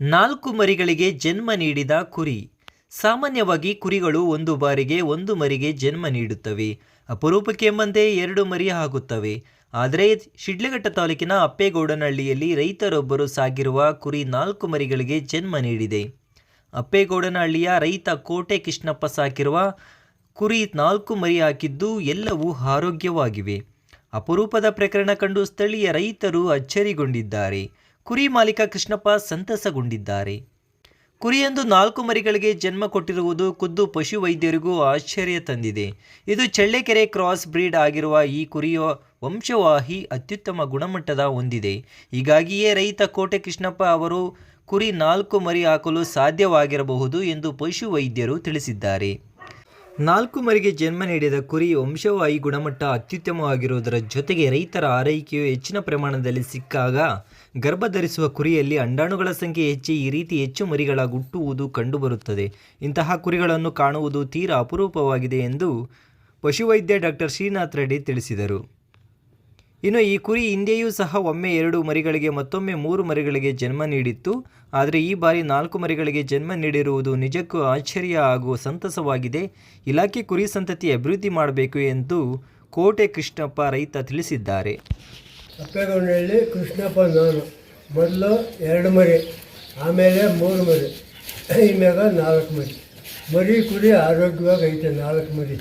ನಾಲ್ಕು ಮರಿಗಳಿಗೆ ಜನ್ಮ ನೀಡಿದ ಕುರಿ. ಸಾಮಾನ್ಯವಾಗಿ ಕುರಿಗಳು ಒಂದು ಬಾರಿಗೆ ಒಂದು ಮರಿಗೆ ಜನ್ಮ ನೀಡುತ್ತವೆ. ಅಪರೂಪಕ್ಕೆಂಬಂತೆ ಎರಡು ಮರಿ ಆಗುತ್ತವೆ. ಆದರೆ ಶಿಡ್ಲಘಟ್ಟ ತಾಲೂಕಿನ ಅಪ್ಪೇಗೌಡನಹಳ್ಳಿಯಲ್ಲಿ ರೈತರೊಬ್ಬರು ಸಾಗಿರುವ ಕುರಿ ನಾಲ್ಕು ಮರಿಗಳಿಗೆ ಜನ್ಮ ನೀಡಿದೆ. ಅಪ್ಪೇಗೌಡನಹಳ್ಳಿಯ ರೈತ ಕೋಟೆ ಕೃಷ್ಣಪ್ಪ ಸಾಕಿರುವ ಕುರಿ ನಾಲ್ಕು ಮರಿ ಹಾಕಿದ್ದು ಎಲ್ಲವೂ ಆರೋಗ್ಯವಾಗಿವೆ. ಅಪರೂಪದ ಪ್ರಕರಣ ಕಂಡು ಸ್ಥಳೀಯ ರೈತರು ಅಚ್ಚರಿಗೊಂಡಿದ್ದಾರೆ. ಕುರಿ ಮಾಲೀಕ ಕೃಷ್ಣಪ್ಪ ಸಂತಸಗೊಂಡಿದ್ದಾರೆ. ಕುರಿಯೊಂದು ನಾಲ್ಕು ಮರಿಗಳಿಗೆ ಜನ್ಮ ಕೊಟ್ಟಿರುವುದು ಖುದ್ದು ಪಶುವೈದ್ಯರಿಗೂ ಆಶ್ಚರ್ಯ ತಂದಿದೆ. ಇದು ಚಳ್ಳೆಕೆರೆ ಕ್ರಾಸ್ ಬ್ರೀಡ್ ಆಗಿರುವ ಈ ಕುರಿಯ ವಂಶವಾಹಿ ಅತ್ಯುತ್ತಮ ಗುಣಮಟ್ಟದ ಹೊಂದಿದೆ. ಹೀಗಾಗಿಯೇ ರೈತ ಕೋಟೆ ಕೃಷ್ಣಪ್ಪ ಅವರು ಕುರಿ ನಾಲ್ಕು ಮರಿ ಹಾಕಲು ಸಾಧ್ಯವಾಗಿರಬಹುದು ಎಂದು ಪಶುವೈದ್ಯರು ತಿಳಿಸಿದ್ದಾರೆ. ನಾಲ್ಕು ಮರಿಗೆ ಜನ್ಮ ನೀಡಿದ ಕುರಿ ವಂಶವಾಹಿ ಗುಣಮಟ್ಟ ಅತ್ಯುತ್ತಮವಾಗಿರುವುದರ ಜೊತೆಗೆ ರೈತರ ಆರೈಕೆಯು ಹೆಚ್ಚಿನ ಪ್ರಮಾಣದಲ್ಲಿ ಸಿಕ್ಕಾಗ ಗರ್ಭಧರಿಸುವ ಕುರಿಯಲ್ಲಿ ಅಂಡಾಣುಗಳ ಸಂಖ್ಯೆ ಹೆಚ್ಚಿ ಈ ರೀತಿ ಹೆಚ್ಚು ಮರಿಗಳ ಗುಟ್ಟುವುದು ಕಂಡುಬರುತ್ತದೆ. ಇಂತಹ ಕುರಿಗಳನ್ನು ಕಾಣುವುದು ತೀರಾ ಅಪರೂಪವಾಗಿದೆ ಎಂದು ಪಶುವೈದ್ಯ ಡಾಕ್ಟರ್ ಶ್ರೀನಾಥ್ ರೆಡ್ಡಿ ತಿಳಿಸಿದರು. ಇನ್ನು ಈ ಕುರಿ ಹಿಂದೆಯೂ ಸಹ ಒಮ್ಮೆ ಎರಡು ಮರಿಗಳಿಗೆ ಮತ್ತೊಮ್ಮೆ ಮೂರು ಮರಿಗಳಿಗೆ ಜನ್ಮ ನೀಡಿತ್ತು. ಆದರೆ ಈ ಬಾರಿ ನಾಲ್ಕು ಮರಿಗಳಿಗೆ ಜನ್ಮ ನೀಡಿರುವುದು ನಿಜಕ್ಕೂ ಆಶ್ಚರ್ಯ ಹಾಗೂ ಸಂತಸವಾಗಿದೆ. ಇಲಾಖೆ ಕುರಿ ಸಂತತಿ ಅಭಿವೃದ್ಧಿ ಮಾಡಬೇಕು ಎಂದು ಕೋಟೆ ಕೃಷ್ಣಪ್ಪ ರೈತ ತಿಳಿಸಿದ್ದಾರೆ. ಅಪ್ಪೇಗೌಡನಹಳ್ಳಿ ಕೃಷ್ಣಪ್ಪ ನಾನು. ಮೊದಲು ಎರಡು ಮರಿ, ಆಮೇಲೆ ಮೂರು ಮರಿ ಇನ್ಮ್ಯಾಗ ನಾಲ್ಕು ಮರಿ. ಮರಿ ಕುರಿ ಆರೋಗ್ಯವಾಗಿ ಐತೆ, ನಾಲ್ಕು ಮರಿ.